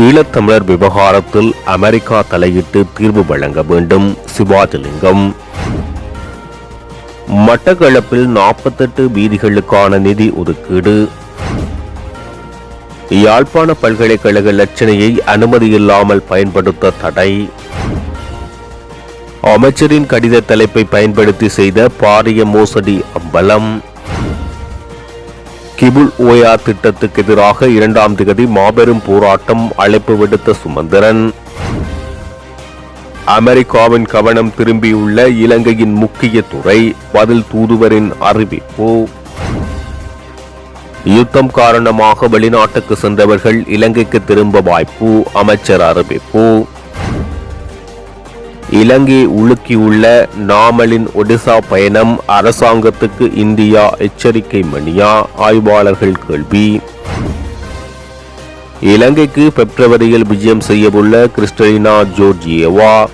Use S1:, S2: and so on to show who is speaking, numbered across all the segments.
S1: ஈழத்தமிழர் விவகாரத்தில் அமெரிக்கா தலையிட்டு தீர்வு வழங்க வேண்டும். சிவாஜிலிங்கம். மட்டக்களப்பில் நாற்பத்தெட்டு வீதிகளுக்கான நிதி ஒதுக்கீடு. யாழ்ப்பாண பல்கலைக்கழக லட்சணையை அனுமதியில்லாமல் பயன்படுத்த தடை. அமைச்சரின் கடித தலைப்பை பயன்படுத்தி செய்த பாரிய மோசடி அம்பலம். கிபுல் ஓயா திட்டத்துக்கு எதிராக இரண்டாம் திகதி மாபெரும் போராட்டம் அழைப்பு விடுத்த சுமந்திரன். அமெரிக்காவின் கவனம் திரும்பியுள்ள இலங்கையின் முக்கிய துறை பதில் தூதுவரின் அறிவிப்பு. யுத்தம் காரணமாக வெளிநாட்டுக்கு சென்றவர்கள் இலங்கைக்கு திரும்ப வாய்ப்பு அமைச்சர் அறிவிப்பு. இலங்கை உலுக்கியுள்ள நாமலின் ஒடிசா பயணம் அரசாங்கத்துக்கு இந்தியா எச்சரிக்கை மணியா? ஆய்வாளர்கள் கேள்வி. இலங்கைக்கு பிப்ரவரியில் விஜயம் செய்யவுள்ள கிறிஸ்டலினா ஜோர்ஜியவா.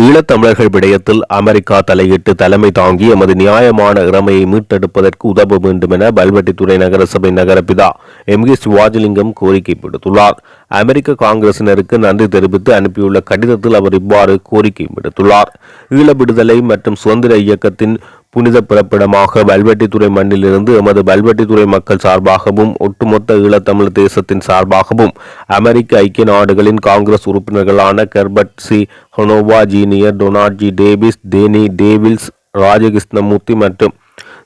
S1: ஈழத்தமிழர்கள் விடயத்தில் அமெரிக்கா தலையிட்டு தலைமை தாங்கி எமது நியாயமான இறமையை மீட்டெடுப்பதற்கு உதவ வேண்டும் என பல்வெட்டித்துறை நகரசபை நகரபிதா எம் கே சிவாஜிலிங்கம் கோரிக்கை விடுத்துள்ளார். அமெரிக்க காங்கிரசினருக்கு நன்றி தெரிவித்து அனுப்பியுள்ள கடிதத்தில் அவர் இவ்வாறு கோரிக்கை விடுத்துள்ளார். ஈழ விடுதலை மற்றும் சுதந்திர இயக்கத்தின் புனித பிறப்பிடமாக வல்வெட்டித்துறை மண்ணிலிருந்து எமது வல்வெட்டித்துறை மக்கள் சார்பாகவும் ஒட்டுமொத்த ஈழத்தமிழ் தேசத்தின் சார்பாகவும் அமெரிக்க ஐக்கிய நாடுகளின் காங்கிரஸ் உறுப்பினர்களான Herbert C. ஹனோவா junior Donald G. Davis Danny Davis Rajakrishnamoorthi மற்றும்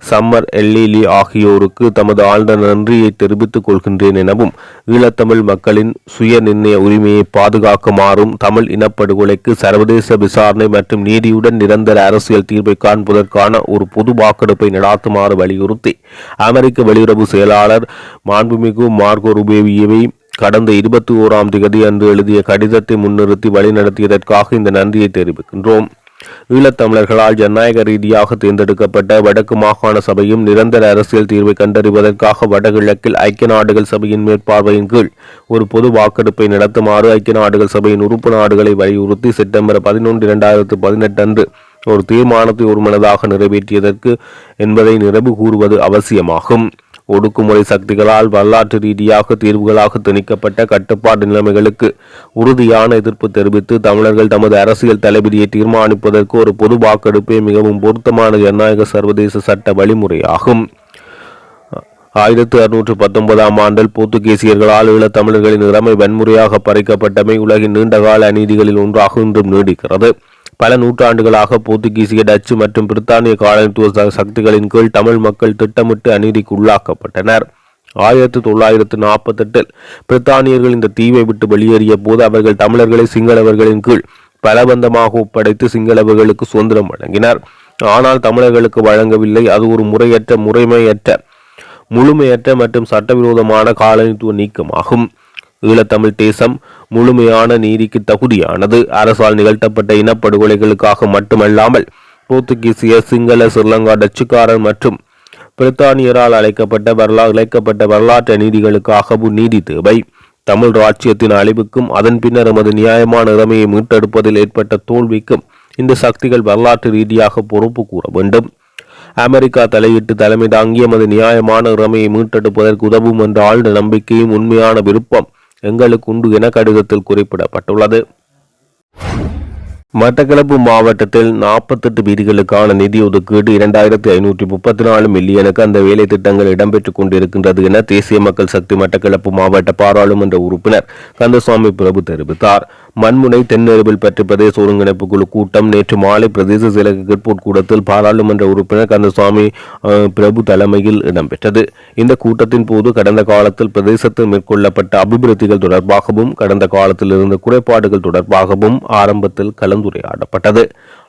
S1: சம்மர் எல்லிலி ஆகியோருக்கு தமது ஆழ்ந்த நன்றியை தெரிவித்துக் கொள்கின்றேன் எனவும் ஈழத்தமிழ் மக்களின் சுய நிர்ணய உரிமையை பாதுகாக்குமாறும் தமிழ் இனப்படுகொலைக்கு சர்வதேச விசாரணை மற்றும் நீதியுடன் நிரந்தர அரசியல் தீர்வை காண்பதற்கான ஒரு பொது வாக்கெடுப்பை நடாத்துமாறு வலியுறுத்தி அமெரிக்க வெளியுறவு செயலாளர் மாண்புமிகு மார்கோ ருபேவியவை கடந்த இருபத்தி ஓராம் திகதி அன்று எழுதிய கடிதத்தை முன்னிறுத்தி வழிநடத்தியதற்காக இந்த நன்றியை தெரிவிக்கின்றோம். ஈழத்தமிழர்களால் ஜனநாயக ரீதியாக தேர்ந்தெடுக்கப்பட்ட வடக்கு மாகாண சபையும் நிரந்தர அரசியல் தீர்வை கண்டறிவதற்காக வடகிழக்கில் ஐக்கிய நாடுகள் சபையின் மேற்பார்வையின் கீழ் ஒரு பொது வாக்கெடுப்பை நடத்துமாறு ஐக்கிய நாடுகள் சபையின் உறுப்பு நாடுகளை வலியுறுத்தி செப்டம்பர் பதினொன்று இரண்டாயிரத்து பதினெட்டு அன்று ஒரு தீர்மானத்தை ஒருமனதாக நிறைவேற்றியதற்கு என்பதை நிறைவு கூறுவது அவசியமாகும். ஒடுக்குமுறை சக்திகளால் வரலாற்று ரீதியாக தீர்வுகளாக திணிக்கப்பட்ட கட்டுப்பாட்டு நிலைமைகளுக்கு உறுதியான எதிர்ப்பு தெரிவித்து தமிழர்கள் தமது அரசியல் தளபதியை தீர்மானிப்பதற்கு ஒரு பொது வாக்கெடுப்பே மிகவும் பொருத்தமான ஜனநாயக சர்வதேச சட்ட வழிமுறையாகும். ஆயிரத்தி அறுநூற்று பத்தொன்பதாம் ஆண்டில் போர்த்துகீசியர்களால் ஈழத்தமிழர்களின் இறமை வன்முறையாக பறிக்கப்பட்டமை உலகின் நீண்டகால அநீதிகளில் ஒன்றாக இன்றும் நீடிக்கிறது. பல நூற்றாண்டுகளாக போர்த்துகீசிய டச்சு மற்றும் பிரித்தானிய காலனித்துவ சக்திகளின் கீழ் தமிழ் மக்கள் திட்டமிட்டு அநீதிக்கு உள்ளாக்கப்பட்டனர். ஆயிரத்தி தொள்ளாயிரத்து நாற்பத்தெட்டில் பிரித்தானியர்கள் இந்த தீவை விட்டு வெளியேறிய போது அவர்கள் தமிழர்களை சிங்களவர்களின் கீழ் பலபந்தமாக ஒப்படைத்து சிங்களவர்களுக்கு சுதந்திரம் வழங்கினர். ஆனால் தமிழர்களுக்கு வழங்கவில்லை. அது ஒரு முறையற்ற முறைமையற்ற முழுமையற்ற மற்றும் சட்டவிரோதமான காலனித்துவ நீக்கமாகும். ஈழத்தமிழ் தேசம் முழுமையான நீதிக்கு தகுதியானது. அரசால் நிகழ்த்தப்பட்ட இனப்படுகொலைகளுக்காக மட்டுமல்லாமல் போர்த்துகீசிய சிங்கள ஸ்ரீலங்கா டச்சுக்காரர் மற்றும் பிரித்தானியரால் அழைக்கப்பட்ட வரலாறு அழைக்கப்பட்ட வரலாற்று நீதிகளுக்காகவும் நீதி தேவை. தமிழ் ராஜ்யத்தின் அழிவுக்கும் அதன் பின்னர் எமது நியாயமான இறமையை மீட்டெடுப்பதில் ஏற்பட்ட தோல்விக்கும் இந்த சக்திகள் வரலாற்று ரீதியாக பொறுப்பு கூற வேண்டும். அமெரிக்கா தலையிட்டு தலைமை தாங்கி எமது நியாயமான இறமையை மீட்டெடுப்பதற்கு உதவும் என்ற ஆழ்ந்த நம்பிக்கையும் உண்மையான விருப்பம் எங்களுக்கு உண்டு என கடிதத்தில் குறிப்பிடப்பட்டுள்ளது. மட்டக்களப்பு மாவட்டத்தில் நாற்பத்தெட்டு வீதிகளுக்கான நிதி ஒதுக்கீடு இரண்டாயிரத்தி ஐநூற்றி முப்பத்தி நாலு மில்லியனுக்கு அந்த வேலை திட்டங்கள் இடம்பெற்றுக் கொண்டிருக்கின்றது என தேசிய மக்கள் சக்தி மட்டக்களப்பு மாவட்ட பாராளுமன்ற உறுப்பினர் கந்தசுவாமி பிரபு தெரிவித்தார். மண்முனை தென்னெருவில் பெற்ற பிரதேச ஒருங்கிணைப்பு குழு கூட்டம் நேற்று மாலை பிரதேச செயலக கிட்போர்ட் கூடத்தில் பாராளுமன்ற உறுப்பினர் கந்தசுவாமி பிரபு தலைமையில் இடம்பெற்றது. இந்த கூட்டத்தின் போது கடந்த காலத்தில் பிரதேசத்தில் மேற்கொள்ளப்பட்ட அபிவிருத்திகள் தொடர்பாகவும் கடந்த காலத்தில் இருந்த குறைபாடுகள் தொடர்பாகவும் ஆரம்பத்தில் கலந்துரையாடப்பட்டது.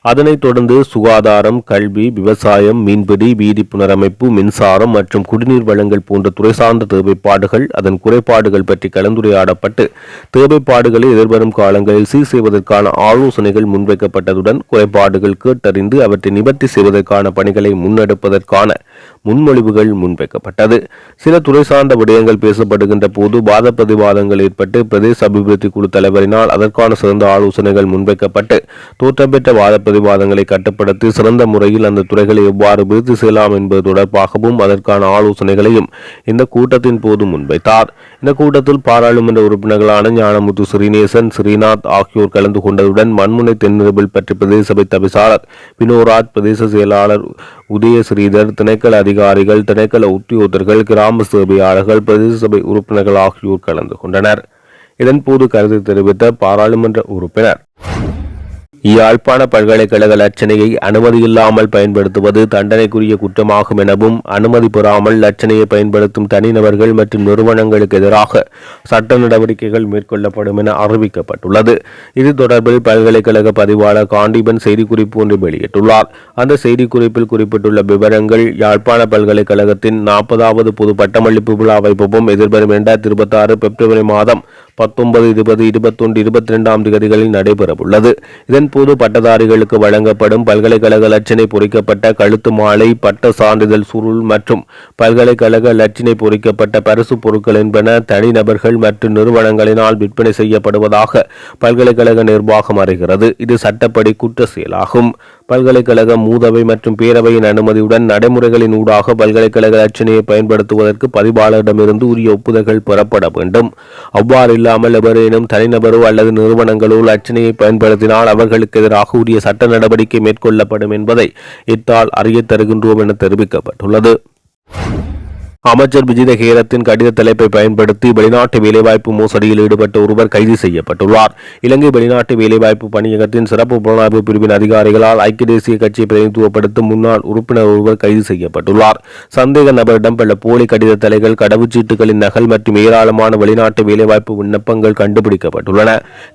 S1: அதனைத் தொடர்ந்து சுகாதாரம் கல்வி விவசாயம் மீன்பிடி வீதி புனரமைப்பு மின்சாரம் மற்றும் குடிநீர் வழங்கல் போன்ற துறை சார்ந்த தேவைப்பாடுகள் அதன் குறைபாடுகள் பற்றி கலந்துரையாடப்பட்டு தேவைப்பாடுகளை எதிர்வரும் காலங்களில் சீர் செய்வதற்கான ஆலோசனைகள் முன்வைக்கப்பட்டதுடன் குறைபாடுகள் கேட்டறிந்து அவற்றை நிவர்த்தி செய்வதற்கான பணிகளை முன்னெடுப்பதற்கான முன்மொழிவுகள் முன்வைக்கப்பட்டது. சில துறை சார்ந்த விடயங்கள் பேசப்படுகின்ற போது வாத பிரதிவாதங்கள் ஏற்பட்டு பிரதேச அபிவிருத்தி குழு தலைவரினால் அதற்கான சிறந்த ஆலோசனைகள் முன்வைக்கப்பட்டு தோற்றம் பெற்ற வாத பிரதிவாதங்களை கட்டுப்படுத்தி சிறந்த முறையில் அந்த துறைகளை எவ்வாறு விருத்து செய்யலாம் என்பது தொடர்பாகவும் அதற்கான ஆலோசனைகளையும் இந்த கூட்டத்தின் போது முன்வைத்தார். இந்த கூட்டத்தில் பாராளுமன்ற உறுப்பினர்களான ஞானமுத்து ஸ்ரீநேசன் ஸ்ரீநாத் ஆகியோர் கலந்து கொண்டதுடன் மண்முனை தென்னிரபில் பற்றி பிரதேச சபை தவிசாளர் வினோராஜ் பிரதேச செயலாளர் உதய ஸ்ரீதர் திணைக்கள அதிகாரிகள் திணைக்கள உத்தியோகத்தர்கள் கிராம சேவையாளர்கள் பிரதேச சபை உறுப்பினர்கள் ஆகியோர் கலந்து கொண்டனர். இதன்போது கருத்து தெரிவித்த பாராளுமன்ற உறுப்பினர் யாழ்ப்பாண பல்கலைக்கழக லட்சணையை அனுமதியில்லாமல் பயன்படுத்துவது தண்டனைக்குரிய குற்றமாகும் எனவும் அனுமதி பெறாமல் லட்சணையை பயன்படுத்தும் தனிநபர்கள் மற்றும் நிறுவனங்களுக்கு எதிராக சட்ட நடவடிக்கைகள் மேற்கொள்ளப்படும் என அறிவிக்கப்பட்டுள்ளது. இது தொடர்பில் பல்கலைக்கழக பதிவாளர் காண்டிபன் செய்திக்குறிப்பு ஒன்று வெளியிட்டுள்ளார். அந்த செய்திக்குறிப்பில் குறிப்பிட்டுள்ள விவரங்கள் யாழ்ப்பாண பல்கலைக்கழகத்தின் நாற்பதாவது பொது பட்டமளிப்பு விழா வைப்பவும் எதிர்வரும் இரண்டாயிரத்தி இருபத்தி ஆறு பிப்ரவரி மாதம் பத்தொன்பது இருபது இருபத்தொன்று இருபத்தி ரெண்டாம் தேதிகளில் நடைபெறவுள்ளது. இதன்போது பட்டதாரிகளுக்கு வழங்கப்படும் பல்கலைக்கழக லட்சணை பொறிக்கப்பட்ட கழுத்து மாலை பட்ட சான்றிதழ் சுருள் மற்றும் பல்கலைக்கழக லட்சணை பொறிக்கப்பட்ட பரிசு பொருட்கள் என்பன தனிநபர்கள் மற்றும் நிறுவனங்களினால் விற்பனை செய்யப்படுவதாக பல்கலைக்கழக நிர்வாகம் அறிகிறது. இது சட்டப்படி குற்ற செயலாகும் பல்கலைக்கழக மூதவை மற்றும் பேரவையின் அனுமதியுடன் நடைமுறைகளின் ஊடாக பல்கலைக்கழக லட்சணையை பயன்படுத்துவதற்கு பதிவாளரிடமிருந்து உரிய ஒப்புதல்கள் பெறப்பட வேண்டும். அவ்வாறு இல்லாமல் எவரேனும் தனிநபரோ அல்லது நிறுவனங்களோ லட்சணையை பயன்படுத்தினால் அவர்களுக்கு எதிராக உரிய சட்ட நடவடிக்கை மேற்கொள்ளப்படும் என்பதை இத்தால் அறிய தருகின்றோம் என தெரிவிக்கப்பட்டுள்ளது. அமைச்சர் விஜித ஹேரத்தின் கடித தலைப்பை பயன்படுத்தி வெளிநாட்டு வேலைவாய்ப்பு மோசடியில் ஈடுபட்ட ஒருவர் கைது செய்யப்பட்டுள்ளார். இலங்கை வெளிநாட்டு வேலைவாய்ப்பு பணியகத்தின் சிறப்பு புலனாய்வு பிரிவின் அதிகாரிகளால் ஐக்கிய தேசிய கட்சியை பிரதிநிதித்துவப்படுத்தும் முன்னாள் உறுப்பினர் ஒருவர் கைது செய்யப்பட்டுள்ளார். சந்தேக நபரிடம் பல போலி கடித தலைகள் கடவுச்சீட்டுகளின் நகல் மற்றும் ஏராளமான வெளிநாட்டு வேலைவாய்ப்பு விண்ணப்பங்கள் கண்டுபிடிக்கப்பட்டுள்ளன.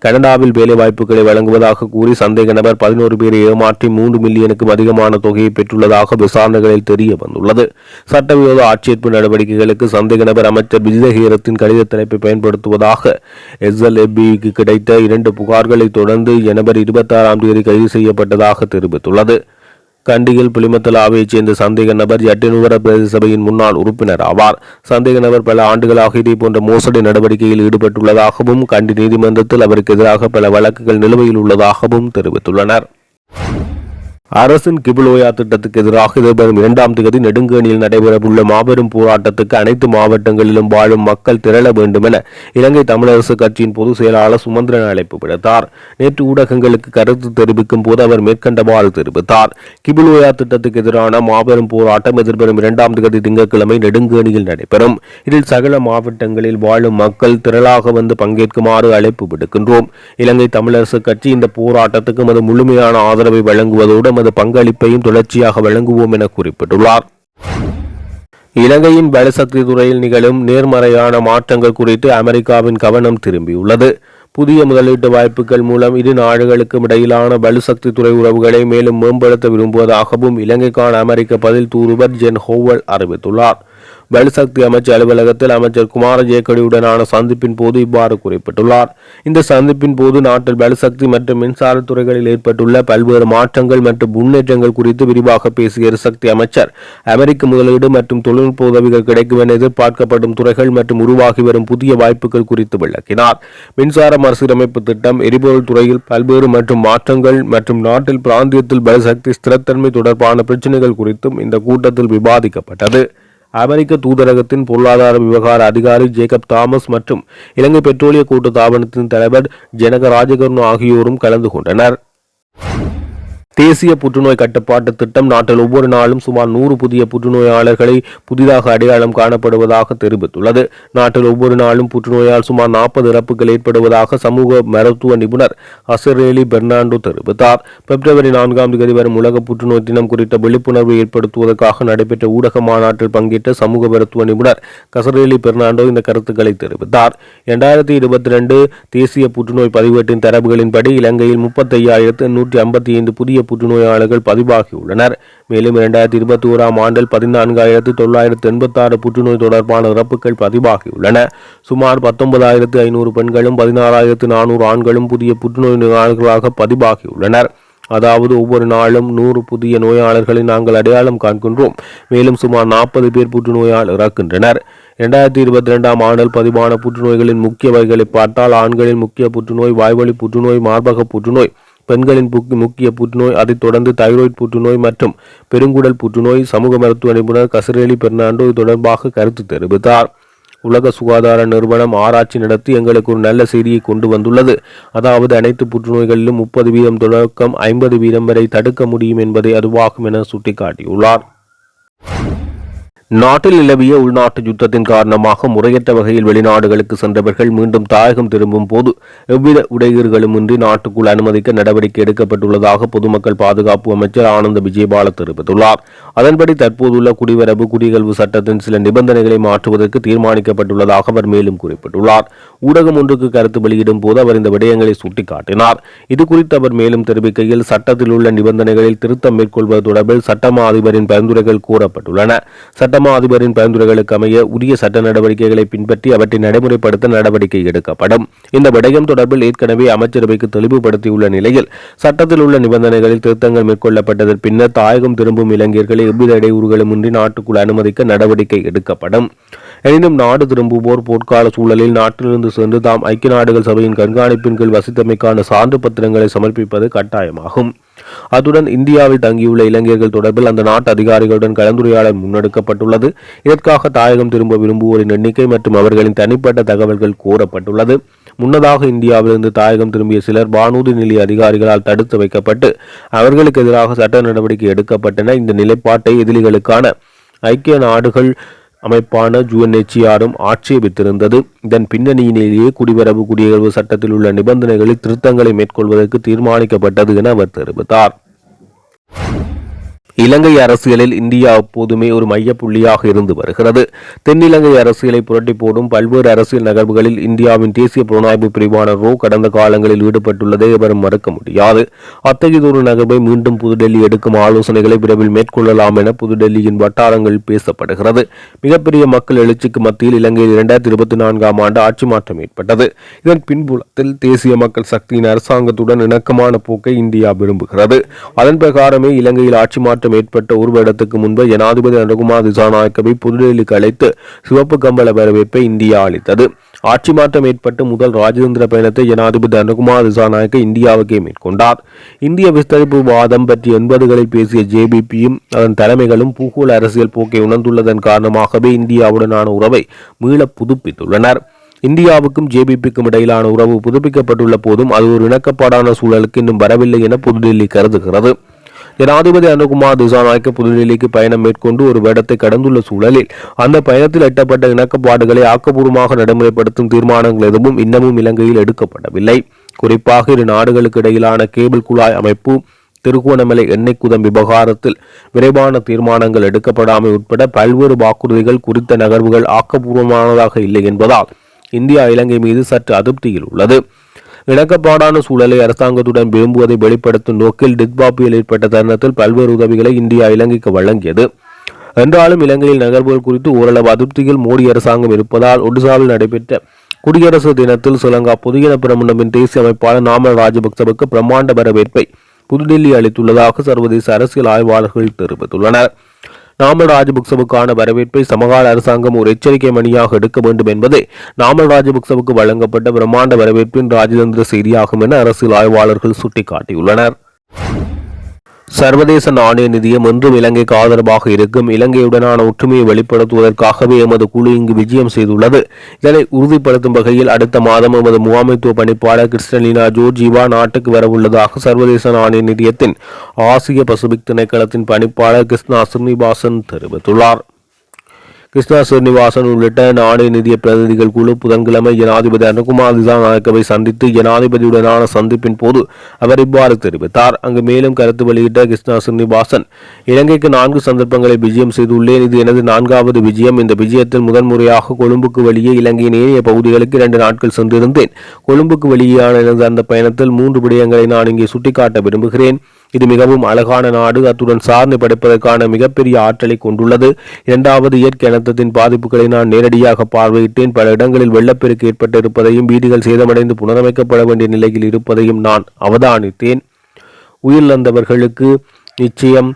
S1: கனடாவில் வேலைவாய்ப்புகளை வழங்குவதாக கூறி சந்தேக நபர் பதினோரு பேரை ஏமாற்றி மூன்று மில்லியனுக்கும் அதிகமான தொகையை பெற்றுள்ளதாக விசாரணைகளில் தெரிய வந்துள்ளது சட்டவிரோத ஆட்சேர்ப்பு நடவடிக்கைகளுக்கு சந்தேக நபர் அமைச்சர் விஜயஹீரத்தின் கடித தலைப்பை பயன்படுத்துவதாக எஸ்எல்எபிக்கு கிடைத்த இரண்டு புகார்களை தொடர்ந்து ஜனவரி இருபத்தாறாம் தேதி கைது செய்யப்பட்டதாக தெரிவித்துள்ளது. கண்டியில் புலிமத்தலாவைச் சேர்ந்த சந்தேக நபர் ஜட்டினுவர பிரதேச சபையின் முன்னாள் உறுப்பினர் ஆவார். சந்தேக நபர் பல ஆண்டுகளாக இதே போன்ற மோசடி நடவடிக்கையில் ஈடுபட்டுள்ளதாகவும் கண்டி நீதிமன்றத்தில் அவருக்கு எதிராக பல வழக்குகள் நிலுவையில் உள்ளதாகவும் தெரிவித்துள்ளனர். அரசின் கிபுலோயா திட்டத்துக்கு எதிராக எதிர்வரும் இரண்டாம் தேதி நெடுங்கேணியில் நடைபெறவுள்ள மாபெரும் போராட்டத்துக்கு அனைத்து மாவட்டங்களிலும் வாழும் மக்கள் திரள வேண்டும் என இலங்கை தமிழரசு கட்சியின் பொதுச் செயலாளர் சுமந்திரன் அழைப்பு விடுத்தார். நேற்று ஊடகங்களுக்கு கருத்து தெரிவிக்கும் போது அவர் மேற்கண்டவாறு தெரிவித்தார். கிபுலோயா திட்டத்துக்கு எதிரான மாபெரும் போராட்டம் எதிர்வரும் இரண்டாம் தேதி திங்கட்கிழமை நெடுங்கேணியில் நடைபெறும். இதில் சகல மாவட்டங்களில் வாழும் மக்கள் திரளாக வந்து பங்கேற்குமாறு அழைப்பு விடுக்கின்றோம். இலங்கை தமிழரசு கட்சி இந்த போராட்டத்துக்கு அது முழுமையான ஆதரவை வழங்குவதோடு தமது பங்களிப்பையும் தொடர்ச்சியாக வழங்குவோம் என குறிப்பிட்டுள்ளார். இலங்கையின் பலசக்தி துறையில் நிகழும் நேர்மறையான மாற்றங்கள் குறித்து அமெரிக்காவின் கவனம் திரும்பியுள்ளது. புதிய முதலீட்டு வாய்ப்புகள் மூலம் இரு நாடுகளுக்கும் இடையிலான பலுசக்தி துறை உறவுகளை மேலும் மேம்படுத்த விரும்புவதாகவும் இலங்கைக்கான அமெரிக்க பதில் தூதுவர் ஜென் ஹோவல் அறிவித்துள்ளார். பலுசக்தி அமைச்சர் அலுவலகத்தில் அமைச்சர் குமார ஜேக்கடியுடனான சந்திப்பின் போது இவ்வாறு குறிப்பிட்டுள்ளார். இந்த சந்திப்பின் போது நாட்டில் பலுசக்தி மற்றும் மின்சார துறைகளில் ஏற்பட்டுள்ள பல்வேறு மாற்றங்கள் மற்றும் முன்னேற்றங்கள் குறித்து விரிவாக பேசிய எரிசக்தி அமைச்சர் அமெரிக்க முதலீடு மற்றும் தொழில்நுட்ப உதவிகள் கிடைக்கும் என எதிர்பார்க்கப்படும் துறைகள் மற்றும் உருவாகி வரும் புதிய வாய்ப்புகள் குறித்து விளக்கினார். மின்சார மறுசீரமைப்பு திட்டம் எரிபொருள் துறையில் பல்வேறு மற்றும் மாற்றங்கள் மற்றும் நாட்டில் பிராந்தியத்தில் பலசக்தி ஸ்திரத்தன்மை தொடர்பான பிரச்சினைகள் குறித்தும் இந்த கூட்டத்தில் விவாதிக்கப்பட்டது. அமெரிக்க தூதரகத்தின் பொருளாதார விவகார அதிகாரி ஜேக்கப் தாமஸ் மற்றும் இலங்கை பெட்ரோலிய கூட்டு தாபனத்தின் தலைவர் ஜனக ராஜகர்ணு ஆகியோரும் கலந்து கொண்டனர். தேசிய புற்றுநோய் கட்டுப்பாட்டு திட்டம் நாட்டில் ஒவ்வொரு நாளும் சுமார் நூறு புதிய புற்றுநோயாளர்களை புதிதாக அடையாளம் காணப்படுவதாக தெரிவித்துள்ளது. நாட்டில் ஒவ்வொரு நாளும் புற்றுநோயால் சுமார் நாற்பது இறப்புகள் ஏற்படுவதாக சமூக மருத்துவ நிபுணர் அசரேலி பெர்னாண்டோ தெரிவித்தார். பிப்ரவரி நான்காம் தேதி வரும் உலக புற்றுநோய் தினம் குறித்த விழிப்புணர்வை ஏற்படுத்துவதற்காக நடைபெற்ற ஊடக மாநாட்டில் பங்கேற்ற சமூக மருத்துவ நிபுணர் கசரேலி பெர்னாண்டோ இந்த கருத்துக்களை தெரிவித்தார். இரண்டாயிரத்தி இருபத்தி ரெண்டு தேசிய புற்றுநோய் பதிவேட்டின் தரவுகளின்படி இலங்கையில் முப்பத்தையாயிரத்து நூற்றி ஐம்பத்தி ஐந்து புதிய புற்றுநோயாளர்கள் பதிவாகியுள்ளனர். மேலும் இரண்டாயிரத்தி இருபத்தி ஓராம் ஆண்டில் பதினான்காயிரத்து தொள்ளாயிரத்து எண்பத்தாறு புற்றுநோய் தொடர்பான இறப்புகள் பதிவாகியுள்ளன. சுமார் பத்தொன்பதாயிரத்து ஐநூறு பெண்களும் பதினாறாயிரத்து நானூறு ஆண்களும் புதிய புற்றுநோய் நோயாளர்களாக பதிவாகியுள்ளனர். அதாவது ஒவ்வொரு நாளும் நூறு புதிய நோயாளர்களை நாங்கள் அடையாளம் காண்கின்றோம். மேலும் சுமார் நாற்பது பேர் புற்றுநோயால் இறக்கின்றனர். இரண்டாயிரத்தி இருபத்தி ரெண்டாம் ஆண்டில் பதிவான புற்றுநோய்களின் முக்கிய வகைகளை பார்த்தால் ஆண்களின் முக்கிய புற்றுநோய் வாய்வழி புற்றுநோய் மார்பக புற்றுநோய் பெண்களின் புக்- முக்கிய புற்றுநோய் அதைத் தொடர்ந்து தைராய்டு புற்றுநோய் மற்றும் பெருங்குடல் புற்றுநோய் சமூக மருத்துவ நிபுணர் கசரேலி பெர்னாண்டோ இது தொடர்பாக கருத்து தெரிவித்தார். உலக சுகாதார நிறுவனம் ஆராய்ச்சி நடத்தி எங்களுக்கு ஒரு நல்ல செய்தியை கொண்டு வந்துள்ளது. அதாவது அனைத்து புற்றுநோய்களிலும் முப்பது வீதம் தொடக்கம் ஐம்பது வீதம் வரை தடுக்க முடியும் என்பதை அதுவாகும் என சுட்டிக்காட்டியுள்ளார். நாட்டில் நிலவிய உள்நாட்டு யுத்தத்தின் காரணமாக முறையற்ற வகையில் வெளிநாடுகளுக்கு சென்றவர்கள் மீண்டும் தாயகம் திரும்பும் போது எவ்வித இடையூறுகளுமின்றி நாட்டுக்குள் அனுமதிக்க நடவடிக்கை எடுக்கப்பட்டுள்ளதாக பொதுமக்கள் பாதுகாப்பு அமைச்சர் ஆனந்த விஜயபால தெரிவித்துள்ளார். அதன்படி தற்போதுள்ள குடிவரவு குடியகல்வு சட்டத்தின் சில நிபந்தனைகளை மாற்றுவதற்கு தீர்மானிக்கப்பட்டுள்ளதாக அவர் மேலும் குறிப்பிட்டுள்ளார். ஊடகம் ஒன்றுக்கு கருத்து வெளியிடும் போது அவர் இந்த விடயங்களை சுட்டிக்காட்டினார். இது குறித்து அவர் மேலும் தெரிவிக்கையில் சட்டத்தில் உள்ள நிபந்தனைகளில் திருத்தம் மேற்கொள்வது தொடர்பில் சட்டமா அதிபரின் பரிந்துரைகள் கூறப்பட்டுள்ளன. சட்டம் அதிபரின் பரிந்துரைகளுக்கு அமைய உரிய சட்ட நடவடிக்கைகளை பின்பற்றி அவற்றை நடைமுறைப்படுத்த நடவடிக்கை எடுக்கப்படும். இந்த விடயம் தொடர்பில் ஏற்கனவே அமைச்சரவைக்கு தெளிவுபடுத்தியுள்ள நிலையில் சட்டத்தில் உள்ள நிபந்தனைகளில் திருத்தங்கள் மேற்கொள்ளப்பட்டதன் பின்னர் தாயகம் திரும்பும் இளைஞர்களை எவ்வித இடையூறுகளுமின்றி நாட்டுக்குள் அனுமதிக்க நடவடிக்கை எடுக்கப்படும். எனினும் நாடு திரும்புவோர் போர்க்கால சூழலில் நாட்டிலிருந்து சென்று தாம் ஐக்கிய நாடுகள் சபையின் கண்காணிப்பின் கீழ் வசித்தமைக்கான சான்று பத்திரங்களை சமர்ப்பிப்பது கட்டாயமாகும். அத்துடன் இந்தியாவில் தங்கியுள்ள இளைஞர்கள் தொடர்பில் அந்த நாட்டு அதிகாரிகளுடன் கலந்துரையாடல் முன்னெடுக்கப்பட்டுள்ளது. இதற்காக தாயகம் திரும்ப விரும்புவோரின் எண்ணிக்கை மற்றும் அவர்களின் தனிப்பட்ட தகவல்கள் கோரப்பட்டுள்ளது. முன்னதாக இந்தியாவிலிருந்து தாயகம் திரும்பிய சிலர் வானூதி நிலைய அதிகாரிகளால் தடுத்து வைக்கப்பட்டு அவர்களுக்கு எதிராக சட்ட நடவடிக்கை எடுக்கப்பட்டன. இந்த நிலைப்பாட்டை எதிரிகளுக்கான ஐக்கிய நாடுகள் அமைப்பான யுஎன்எச்சிஆரும் ஆட்சேபித்திருந்தது. இதன் பின்னணியிலேயே குடிவரவு குடியகல்வு சட்டத்தில் உள்ள நிபந்தனைகளில் திருத்தங்களை மேற்கொள்வதற்கு தீர்மானிக்கப்பட்டது என அவர் தெரிவித்தார். இலங்கை அரசியலில் இந்தியா அப்போதுமே ஒரு மையப்புள்ளியாக இருந்து வருகிறது. தென்னிலங்கை அரசியலை புரட்டி போடும் பல்வேறு அரசியல் நகர்வுகளில் இந்தியாவின் தேசிய புலனாய்வு பிரிவான ரோ கடந்த காலங்களில் ஈடுபட்டுள்ளதை எவரும் மறுக்க முடியாது. அத்தகையதொரு நகர்வை மீண்டும் புதுடெல்லி எடுக்கும் ஆலோசனைகளை விரைவில் மேற்கொள்ளலாம் என புதுடெல்லியின் வட்டாரங்கள் பேசப்படுகிறது. மிகப்பெரிய மக்கள் எழுச்சிக்கு மத்தியில் இலங்கையில் இரண்டாயிரத்தி இருபத்தி நான்காம் ஆண்டு ஆட்சி மாற்றம் ஏற்பட்டது. இதன் பின்புலத்தில் தேசிய மக்கள் சக்தியின் அரசாங்கத்துடன் இணக்கமான போக்கை இந்தியா விரும்புகிறது. அதன் பிரகாரமே இலங்கையில் ஆட்சி மாற்றம் ஏற்பட்ட ஊர்வலத்துக்கு முன்பு ஜனாதிபதி அனுகுமார் திசாநாயக்கவை புதுடெல்லிக்கு அழைத்து சிவப்பு கம்பள வரவேற்பை இந்தியா அளித்தது. ஆட்சி மாற்றம் ஏற்பட்டு முதல் ராஜதந்திர பயணத்தை ஜனாதிபதி அனுகுமார் திசாநாயக்க இந்தியாவுக்கே மேற்கொண்டார். இந்திய விஸ்தரிப்பு வாதம் பற்றி எண்பதுகளில் பேசிய ஜேபிபியும் அதன் தலைமைகளும் பூகோள அரசியல் போக்கை உணர்ந்துள்ளதன் காரணமாகவே இந்தியாவுடனான உறவை மீள புதுப்பித்துள்ளனர். இந்தியாவுக்கும் ஜேபிபிக்கும் இடையிலான உறவு புதுப்பிக்கப்பட்டுள்ள போதும் அது ஒரு இணக்கப்பாடான சூழலுக்கு இன்னும் வரவில்லை என புதுடெல்லி கருதுகிறது. ஜனாதிபதி அனுகுமார் திசாநாயக்க புதுடெல்லிக்கு பயணம் மேற்கொண்டு ஒரு வேடத்தை கடந்துள்ள சூழலில் அந்த பயணத்தில் எட்டப்பட்ட இணக்கப்பாடுகளை ஆக்கப்பூர்வமாக நடைமுறைப்படுத்தும் தீர்மானங்கள் எதுவும் இன்னமும் இலங்கையில் எடுக்கப்படவில்லை. குறிப்பாக இரு நாடுகளுக்கு இடையிலான கேபிள் குழாய் அமைப்பு திருகோணமலை எண்ணெய் குதம் விவகாரத்தில் விரைவான தீர்மானங்கள் எடுக்கப்படாமை உட்பட பல்வேறு வாக்குறுதிகள் குறித்த நகர்வுகள் ஆக்கப்பூர்வமானதாக இல்லை என்பதால் இந்தியா இலங்கை மீது சற்று அதிருப்தியில் உள்ளது. இணக்கப்பாடான சூழலை அரசாங்கத்துடன் விரும்புவதை வெளிப்படுத்தும் நோக்கில் டிக்பாப்பியில் ஏற்பட்ட தருணத்தில் பல்வேறு உதவிகளை இந்தியா இலங்கைக்கு வழங்கியது. என்றாலும் இலங்கையில் நகர்வுகள் குறித்து ஓரளவு அதிருப்தியில் மோடி அரசாங்கம் இருப்பதால் ஒடிசாவில் நடைபெற்ற குடியரசு தினத்தில் ஸ்ரீலங்கா புதிய பிரமுனவின் தேசிய அமைப்பாளர் நாமல் ராஜபக்சவுக்கு பிரம்மாண்ட வரவேற்பை புதுடில்லி அளித்துள்ளதாக சர்வதேச அரசியல் ஆய்வாளர்கள் தெரிவித்துள்ளனர். நாமல் ராஜபக்சவுக்கான வரவேற்பை சமகால அரசாங்கம் ஒரு எச்சரிக்கை மணியாக எடுக்க வேண்டும் என்பதே நாமல் ராஜபக்சவுக்கு வழங்கப்பட்ட பிரம்மாண்ட வரவேற்பின் ராஜதந்திர செய்தியாகும் என அரசியல் ஆய்வாளர்கள் சுட்டிக்காட்டியுள்ளனர். சர்வதேச நாணய நிதியம் என்றும் இலங்கைக்கு ஆதரவாக இருக்கும். இலங்கையுடனான ஒற்றுமையை வெளிப்படுத்துவதற்காகவே எமது குழு இங்கு விஜயம் செய்துள்ளது. இதனை உறுதிப்படுத்தும் வகையில் அடுத்த மாதம் எமது முகாமைத்துவ பணிப்பாளர் கிறிஸ்டலினா ஜோர்ஜிவா நாட்டுக்கு வரவுள்ளதாக சர்வதேச நாணய நிதியத்தின் ஆசிய பசிபிக் திணைக்களத்தின் பணிப்பாளர் கிருஷ்ணா ஸ்ரீனிவாசன் தெரிவித்துள்ளார். கிருஷ்ணா ஸ்ரீனிவாசன் உள்ளிட்ட நாணய நிதிய பிரதிநிதிகள் குழு புதன்கிழமை ஜனாதிபதி அனுகுமார் திசாநாயக்கவை சந்தித்து ஜனாதிபதியுடனான சந்திப்பின் போது அவர் இவ்வாறு தெரிவித்தார். அங்கு மேலும் கருத்து வெளியிட்ட கிருஷ்ணா ஸ்ரீனிவாசன் இலங்கைக்கு நான்கு சந்தர்ப்பங்களை விஜயம் செய்துள்ளேன். இது எனது நான்காவது விஜயம். இந்த விஜயத்தில் முதன்முறையாக கொழும்புக்கு வெளியே இலங்கையின் ஏனைய பகுதிகளுக்கு இரண்டு நாட்கள் சென்றிருந்தேன். கொழும்புக்கு வெளியான எனது அந்த பயணத்தில் மூன்று விடயங்களை நான் இங்கே சுட்டிக்காட்ட விரும்புகிறேன். இது மிகவும் அழகான நாடு. அத்துடன் சார்ந்து படைப்பதற்கான மிகப்பெரிய ஆற்றலை கொண்டுள்ளது. இரண்டாவது இயற்கை அனர்த்தத்தின் பாதிப்புகளை நான் நேரடியாக பார்வையிட்டேன். பல இடங்களில் வெள்ளப்பெருக்கு ஏற்பட்டிருப்பதையும் வீடுகள் சேதமடைந்து புனரமைக்கப்பட வேண்டிய நிலையில் இருப்பதையும் நான் அவதானித்தேன். உயிரிழந்தவர்களுக்கு நிச்சயம்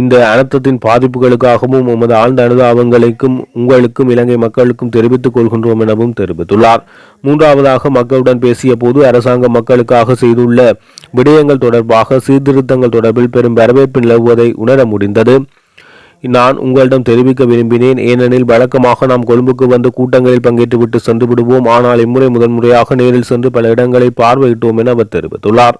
S1: இந்த அனர்த்தத்தின் பாதிப்புகளுக்காகவும் உமது ஆழ்ந்த அனுதாபங்களுக்கும் உங்களுக்கும் இலங்கை மக்களுக்கும் தெரிவித்துக் கொள்கின்றோம் எனவும் தெரிவித்துள்ளார். மூன்றாவதாக மக்களுடன் பேசிய போது அரசாங்கம் மக்களுக்காக செய்துள்ள விடயங்கள் தொடர்பாக சீர்திருத்தங்கள் தொடர்பில் பெரும் வரவேற்பு நிலவுவதை உணர முடிந்தது. நான் உங்களிடம் தெரிவிக்க விரும்பினேன். ஏனெனில் வழக்கமாக நாம் கொழும்புக்கு வந்து கூட்டங்களில் பங்கேற்றுவிட்டு சென்று விடுவோம். ஆனால் இம்முறை முதன்முறையாக நேரில் சென்று பல இடங்களை பார்வையிட்டோம் என அவர் தெரிவித்துள்ளார்.